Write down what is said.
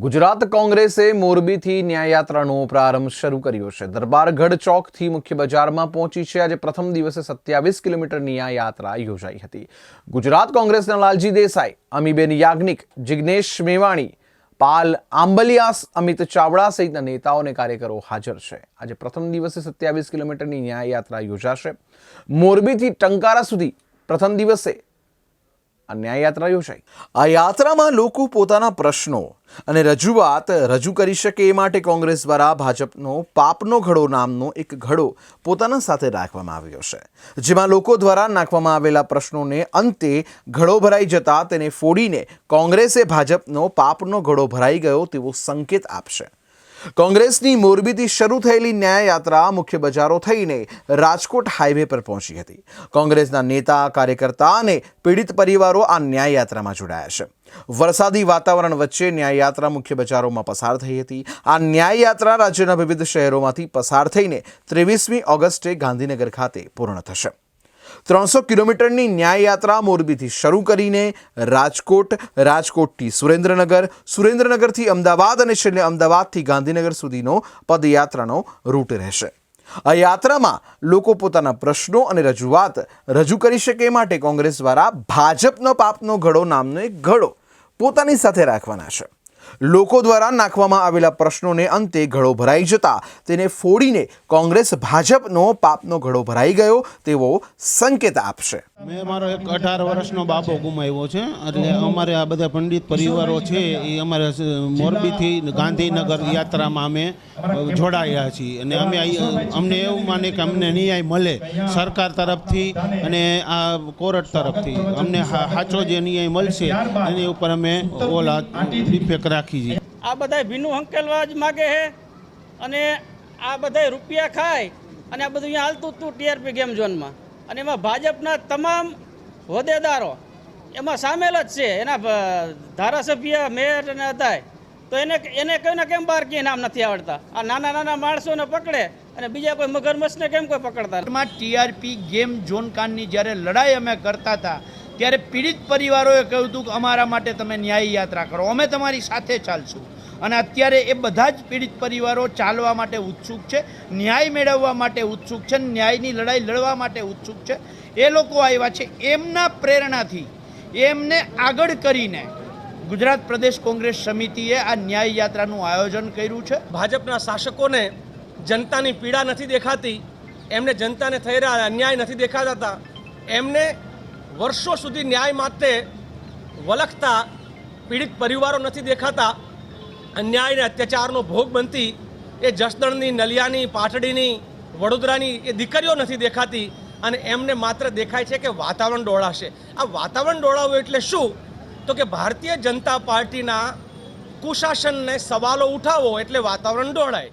ગુજરાત કોંગ્રેસે મોરબીથી ન્યાયયાત્રાનો પ્રારંભ શરૂ કર્યો છે. દરબારગઢ ચોકથી મુખ્ય બજારમાં પહોંચી છે. આજે પ્રથમ દિવસે સત્યાવીસ કિલોમીટર ન્યાયયાત્રા યોજાઈ હતી. ગુજરાત કોંગ્રેસના લાલજી દેસાઈ, અમીબેન યાજ્ઞિક, જિગ્નેશ મેવાણી, પાલ આંબલિયાસ, અમિત ચાવડા સહિતના નેતાઓ અને કાર્યકરો હાજર છે. આજે પ્રથમ દિવસે સત્યાવીસ કિલોમીટરની ન્યાયયાત્રા યોજાશે. મોરબીથી ટંકારા સુધી પ્રથમ દિવસે આ ન્યાયયાત્રા યોજાઈ આ યાત્રામાં લોકો પોતાના પ્રશ્નો અને રજૂઆત રજૂ કરી શકે એ માટે કોંગ્રેસ દ્વારા ભાજપનો પાપનો ઘડો નામનો એક ઘડો પોતાના સાથે રાખવામાં આવ્યો છે. જેમાં લોકો દ્વારા નાખવામાં આવેલા પ્રશ્નોને અંતે ઘડો ભરાઈ જતા તેને ફોડીને કોંગ્રેસે ભાજપનો પાપનો ઘડો ભરાઈ ગયો તેવો સંકેત આપશે. કોંગ્રેસની મોરબીથી શરૂ થયેલી ન્યાયયાત્રા મુખ્ય બજારો થઈને રાજકોટ હાઈવે પર પહોંચી હતી. કોંગ્રેસના નેતા, કાર્યકર્તા અને પીડિત પરિવારો આ ન્યાયયાત્રામાં જોડાયા છે. વરસાદી વાતાવરણ વચ્ચે ન્યાયયાત્રા મુખ્ય બજારોમાં પસાર થઈ હતી. આ ન્યાયયાત્રા રાજ્યના વિવિધ શહેરોમાંથી પસાર થઈને ત્રેવીસમી ઓગસ્ટે ગાંધીનગર ખાતે પૂર્ણ થશે. ત્રણસો કિલોમીટરની ન્યાયયાત્રા મોરબીથી શરૂ કરીને રાજકોટ, રાજકોટથી સુરેન્દ્રનગર, સુરેન્દ્રનગરથી અમદાવાદ અને છેલ્લે અમદાવાદથી ગાંધીનગર સુધીનો પદયાત્રાનો રૂટ રહેશે. આ યાત્રામાં લોકો પોતાના પ્રશ્નો અને રજૂઆત રજૂ કરી શકે એ માટે કોંગ્રેસ દ્વારા ભાજપનો પાપનો ઘડો નામનો એક ઘડો પોતાની સાથે રાખવાના છે. લોકો દ્વારા નાખવામાં આવેલા પ્રશ્નોને અંતે ઘડો ભરાઈ જતા તેને ફોડીને કોંગ્રેસ ભાજપનો પાપનો ઘડો ભરાઈ ગયો તેવો સંકેત આપશે. મેં મારો એક અઢાર વર્ષનો બાબો ગુમાવ્યો છે. એટલે અમારે આ બધા પંડિત પરિવારો છે, એ અમારે મોરબીથી ગાંધીનગર યાત્રામાં અમે જોડાયા છીએ. અને અમે અમને એવું માને કે અમને ન્યાય મળે સરકાર તરફથી અને આ કોર્ટ તરફથી. અમને સાચો જે ન્યાય મળશે, એની ઉપર અમે ઓલા ડિફેક્ટ રાખી છીએ આ બધાય ભીનું હંકેલવા જ માગે છે અને આ બધાય રૂપિયા ખાય અને આ બધું અહીંયા હાલતું હતું ટીઆરપી ગેમ ઝોનમાં. અને એમાં ભાજપના તમામ હોદ્દેદારો એમાં સામેલ જ છે. એના ધારાસભ્ય મેયર અને હતા તો એને એને કોઈને કેમ બહાર ક્યાંય નામ નથી આવડતા? આ નાના નાના માણસોને પકડે અને બીજા કોઈ મગરમચ્છને કેમ કોઈ પકડતા? ટીઆરપી ગેમ ઝોન કાનની જ્યારે લડાઈ અમે કરતા હતા ત્યારે પીડિત પરિવારોએ કહ્યું હતું કે અમારા માટે તમે ન્યાય યાત્રા કરો. અમે તમારી સાથે ચાલશું. અને અત્યારે એ બધા જ પીડિત પરિવારો ચાલવા માટે ઉત્સુક છે, ન્યાય મેળવવા માટે ઉત્સુક છે ન્યાયની લડાઈ લડવા માટે ઉત્સુક છે. એ લોકો આવ્યા છે. એમના પ્રેરણાથી એમને આગળ કરીને ગુજરાત પ્રદેશ કોંગ્રેસ સમિતિએ આ ન્યાય યાત્રાનું આયોજન કર્યું છે. ભાજપના શાસકોને જનતાની પીડા નથી દેખાતી, એમને જનતાને થઈ રહ્યા અન્યાય નથી દેખાતા, એમને વર્ષો સુધી ન્યાય માટે વલખતા પીડિત પરિવારો નથી દેખાતા, અન્યાય અને અત્યાચારનો ભોગ બનતી, એ જસદણની, નલિયાની, પાટડીની, વડોદરાની એ દીકરીઓ નથી દેખાતી અને એમને માત્ર દેખાય છે કે વાતાવરણ ડોળાશે. આ વાતાવરણ ડોળાવું એટલે શું? તો કે ભારતીય જનતા પાર્ટીના કુશાસનને સવાલો ઉઠાવો એટલે વાતાવરણ ડોળાય.